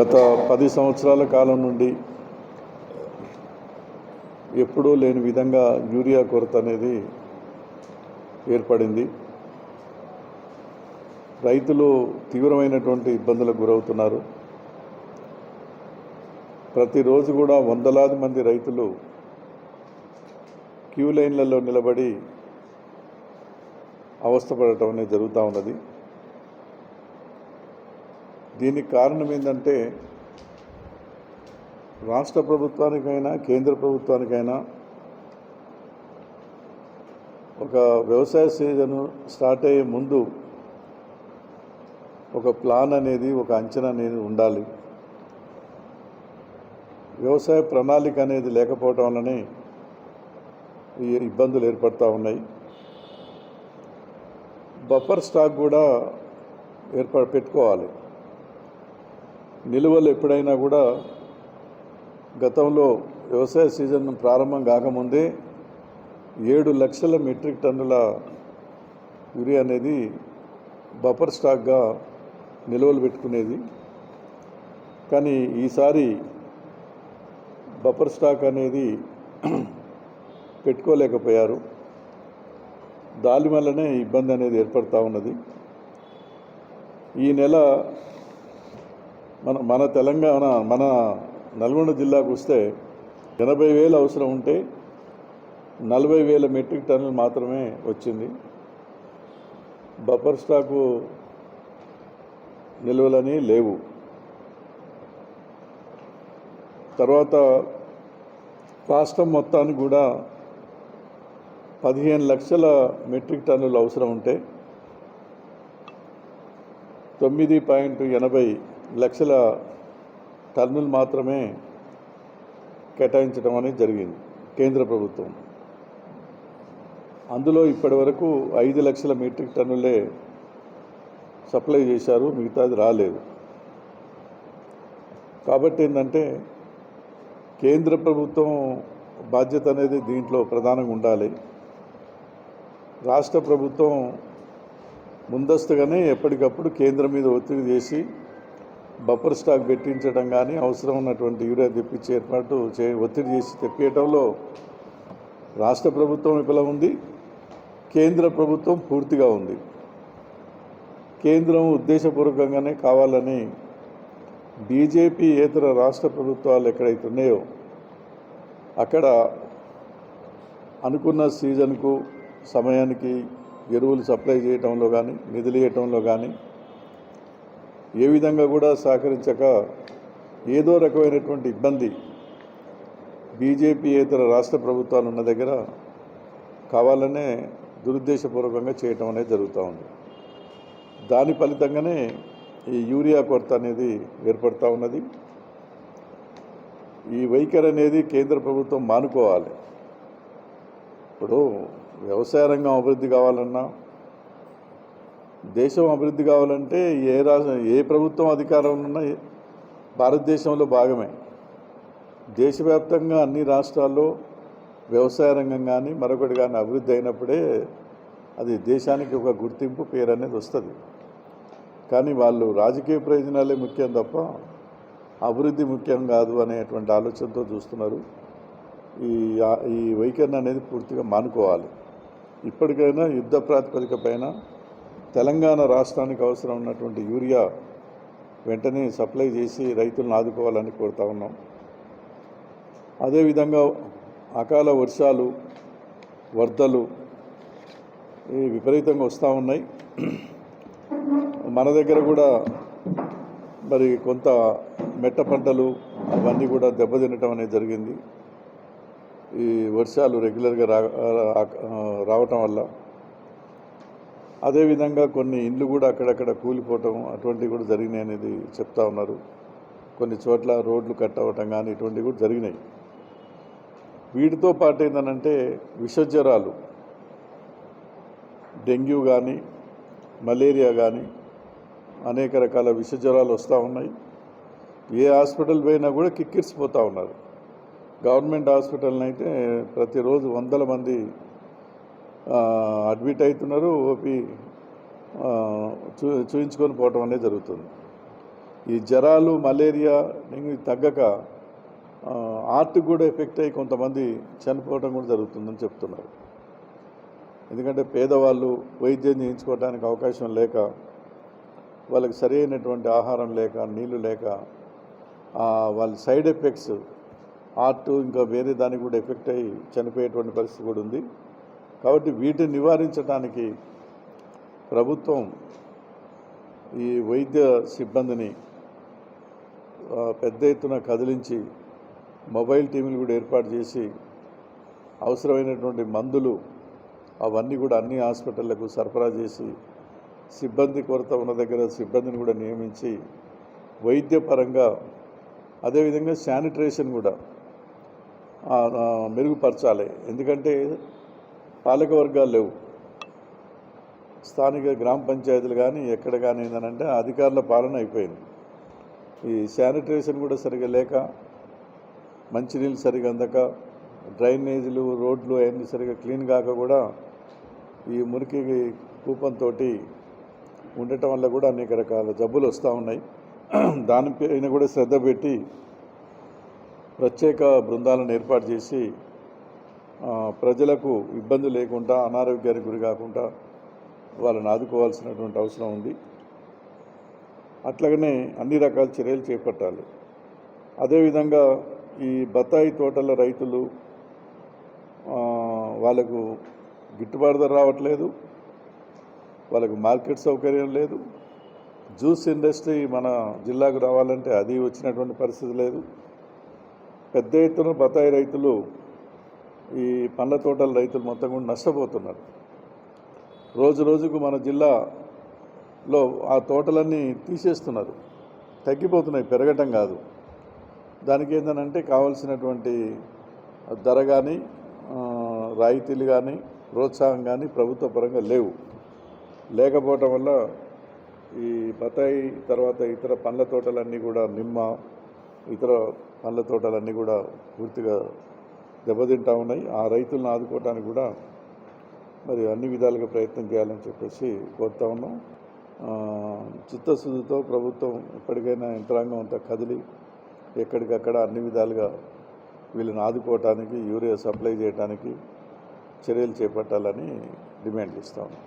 గత పది సంవత్సరాల కాలం నుండి ఎప్పుడూ లేని విధంగా యూరియా కొరత అనేది ఏర్పడింది. రైతులు తీవ్రమైనటువంటి ఇబ్బందులకు గురవుతున్నారు. ప్రతిరోజు కూడా వందలాది మంది రైతులు క్యూ లైన్లలో నిలబడి అవస్థపడటం అనేది జరుగుతూ ఉన్నది. దీనికి కారణం ఏంటంటే రాష్ట్ర ప్రభుత్వానికైనా కేంద్ర ప్రభుత్వానికైనా ఒక వ్యవసాయ సీజన్ స్టార్ట్ అయ్యే ముందు ఒక ప్లాన్ అనేది ఒక అంచనా అనేది ఉండాలి. వ్యవసాయ ప్రణాళిక అనేది లేకపోవటం వల్లనే ఈ ఇబ్బందులు ఏర్పడతా ఉన్నాయి. బఫర్ స్టాక్ కూడా ఏర్పాటు పెట్టుకోవాలి. నిలువలు ఎప్పుడైనా కూడా గతంలో వ్యవసాయ సీజన్ ప్రారంభం కాకముందే ఏడు లక్షల మెట్రిక్ టన్నుల యూరియా అనేది బఫర్ స్టాక్గా నిల్వలు పెట్టుకునేది. కానీ ఈసారి బఫర్ స్టాక్ అనేది పెట్టుకోలేకపోయారు. దాని వల్లనే ఇబ్బంది అనేది ఏర్పడతా ఉన్నది. ఈ నెల మన మన తెలంగాణ మన నల్గొండ జిల్లాకు వస్తే ఎనభై వేలు అవసరం ఉంటే నలభై వేల మెట్రిక్ టన్నులు మాత్రమే వచ్చింది. బఫర్ స్టాకు నిల్వలని లేవు. తర్వాత రాష్ట్రం మొత్తానికి కూడా పదిహేను లక్షల మెట్రిక్ టన్నులు అవసరం ఉంటే తొమ్మిది పాయింట్ ఎనభై లక్షల టన్నులు మాత్రమే కేటాయించడం అనేది జరిగింది కేంద్ర ప్రభుత్వం. అందులో ఇప్పటి వరకు ఐదు లక్షల మెట్రిక్ టన్నులే సప్లై చేశారు మిగతాది రాలేదు. కాబట్టి ఏంటంటే కేంద్ర ప్రభుత్వం బాధ్యత అనేది దీంట్లో ప్రధానంగా ఉండాలి. రాష్ట్ర ప్రభుత్వం ముందస్తుగానే ఎప్పటికప్పుడు కేంద్రం మీద ఒత్తిడి చేసి బఫర్ స్టాక్ పెట్టించడం కానీ అవసరం ఉన్నటువంటి యూరియా తెప్పించే ఏర్పాటు చే ఒత్తిడి చేసి తెప్పియటంలో రాష్ట్ర ప్రభుత్వం విఫలం ఉంది. కేంద్ర ప్రభుత్వం పూర్తిగా ఉంది. కేంద్రం ఉద్దేశపూర్వకంగానే కావాలని బీజేపీ ఏతర రాష్ట్ర ప్రభుత్వాలు ఎక్కడైతే ఉన్నాయో అక్కడ అనుకున్న సీజన్కు సమయానికి ఎరువులు సప్లై చేయటంలో కానీ నిధులు ఇవ్వటంలో కానీ ఏ విధంగా కూడా సహకరించక ఏదో రకమైనటువంటి ఇబ్బంది బీజేపీ రాష్ట్ర ప్రభుత్వాలు ఉన్న దగ్గర కావాలనే దురుద్దేశపూర్వకంగా చేయటం అనేది జరుగుతూ ఉంది. దాని ఫలితంగానే ఈ యూరియా కొరత అనేది ఏర్పడుతూ ఉన్నది. ఈ వైఖరి అనేది కేంద్ర ప్రభుత్వం మానుకోవాలి. ఇప్పుడు వ్యవసాయ రంగం అభివృద్ధి కావాలన్నా దేశం అభివృద్ధి కావాలంటే ఏ రాష్ట్ర ఏ ప్రభుత్వం అధికారం ఉన్నా భారతదేశంలో భాగమే. దేశవ్యాప్తంగా అన్ని రాష్ట్రాల్లో వ్యవసాయ రంగం కానీ మరొకటి కానీ అభివృద్ధి అయినప్పుడే అది దేశానికి ఒక గుర్తింపు పేరు అనేది వస్తుంది. కానీ వాళ్ళు రాజకీయ ప్రయోజనాలే ముఖ్యం తప్ప అభివృద్ధి ముఖ్యం కాదు అనేటువంటి ఆలోచనతో చూస్తున్నారు. ఈ ఈ వైఖరి అనేది పూర్తిగా మానుకోవాలి. ఇప్పటికైనా యుద్ధ ప్రాతిపదిక పైన తెలంగాణ రాష్ట్రానికి అవసరం ఉన్నటువంటి యూరియా వెంటనే సప్లై చేసి రైతులను ఆదుకోవాలని కోరుతా ఉన్నాం. అదేవిధంగా అకాల వర్షాలు వరదలు ఈ విపరీతంగా వస్తూ ఉన్నాయి. మన దగ్గర కూడా మరి కొంత మెట్ట పంటలు అవన్నీ కూడా దెబ్బతినటం అనేది జరిగింది. ఈ వర్షాలు రెగ్యులర్గా రా రావటం వల్ల అదేవిధంగా కొన్ని ఇండ్లు కూడా అక్కడక్కడ కూలిపోవటం అటువంటివి కూడా జరిగినాయి అనేది చెప్తా ఉన్నారు. కొన్ని చోట్ల రోడ్లు కట్ అవ్వటం కానీ ఇటువంటివి కూడా జరిగినాయి. వీటితో పాటు ఏంటంటే విషజ్వరాలు డెంగ్యూ కానీ మలేరియా కానీ అనేక రకాల విషజ్వరాలు వస్తూ ఉన్నాయి. ఏ హాస్పిటల్ పోయినా కూడా కిక్కిరిసిపోతూ ఉన్నారు. గవర్నమెంట్ హాస్పిటల్ని అయితే ప్రతిరోజు వందల మంది అడ్మిట్ అవుతున్నారు ఓపి చూ చూయించుకొని పోవటం అనేది జరుగుతుంది. ఈ జ్వరాలు మలేరియా ఇంక తగ్గక ఆర్ట్కి కూడా ఎఫెక్ట్ అయ్యి కొంతమంది చనిపోవడం కూడా జరుగుతుందని చెప్తున్నారు. ఎందుకంటే పేదవాళ్ళు వైద్యం చేయించుకోవడానికి అవకాశం లేక వాళ్ళకి సరైనటువంటి ఆహారం లేక నీళ్ళు లేక వాళ్ళ సైడ్ ఎఫెక్ట్స్ ఆర్ట్ ఇంకా వేరే దానికి కూడా ఎఫెక్ట్ అయ్యి చనిపోయేటువంటి పరిస్థితి కూడా ఉంది. కాబట్టి వీటిని నివారించడానికి ప్రభుత్వం ఈ వైద్య సిబ్బందిని పెద్ద ఎత్తున కదిలించి మొబైల్ టీములు కూడా ఏర్పాటు చేసి అవసరమైనటువంటి మందులు అవన్నీ కూడా అన్ని హాస్పిటళ్ళకు సరఫరా చేసి సిబ్బంది కొరత ఉన్న దగ్గర సిబ్బందిని కూడా నియమించి వైద్యపరంగా అదేవిధంగా శానిటరేషన్ కూడా మెరుగుపరచాలి. ఎందుకంటే పాలక వర్గాలు లేవు. స్థానిక గ్రామ పంచాయతీలు కానీ ఎక్కడ కానీ ఏంటంటే అధికారుల పాలన అయిపోయింది. ఈ శానిటైజేషన్ కూడా సరిగా లేక మంచినీళ్ళు సరిగా అందక డ్రైనేజీలు రోడ్లు అవన్నీ సరిగా క్లీన్ కాక కూడా ఈ మురికి కూపంతో ఉండటం వల్ల కూడా అనేక రకాల జబ్బులు వస్తూ ఉన్నాయి. దానిపైన కూడా శ్రద్ధ పెట్టి ప్రత్యేక బృందాలను ఏర్పాటు చేసి ప్రజలకు ఇబ్బంది లేకుండా అనారోగ్యానికి గురి కాకుండా వాళ్ళని ఆదుకోవాల్సినటువంటి అవసరం ఉంది. అట్లాగనే అన్ని రకాల చర్యలు చేపట్టాలి. అదేవిధంగా ఈ బత్తాయి తోటల రైతులు వాళ్ళకు గిట్టుబాటు ధర రావట్లేదు. వాళ్ళకు మార్కెట్ సౌకర్యం లేదు. జ్యూస్ ఇండస్ట్రీ మన జిల్లాకు రావాలంటే అది వచ్చినటువంటి పరిస్థితి లేదు. పెద్ద ఎత్తున బత్తాయి రైతులు ఈ పండ్ల తోటల రైతులు మొత్తం కూడా నష్టపోతున్నారు. రోజు రోజుకు మన జిల్లాలో ఆ తోటలన్నీ తీసేస్తున్నారు. తగ్గిపోతున్నాయి పెరగటం కాదు. దానికి ఏంటంటే కావాల్సినటువంటి ధర కానీ రాయితీలు కానీ ప్రోత్సాహం కానీ ప్రభుత్వ పరంగా లేవు. లేకపోవటం వల్ల ఈ బత్తాయి తర్వాత ఇతర పండ్ల తోటలన్నీ కూడా నిమ్మ ఇతర పండ్ల తోటలన్నీ కూడా పూర్తిగా దెబ్బతింటా ఉన్నాయి. ఆ రైతులను ఆదుకోవడానికి కూడా మరి అన్ని విధాలుగా ప్రయత్నం చేయాలని చెప్పేసి కోరుతా ఉన్నాం. చిత్తశుద్ధితో ప్రభుత్వం ఎప్పటికైనా యంత్రాంగం అంతా కదిలి ఎక్కడికక్కడ అన్ని విధాలుగా వీళ్ళని ఆదుకోవటానికి యూరియా సప్లై చేయడానికి చర్యలు చేపట్టాలని డిమాండ్ చేస్తా ఉన్నాం.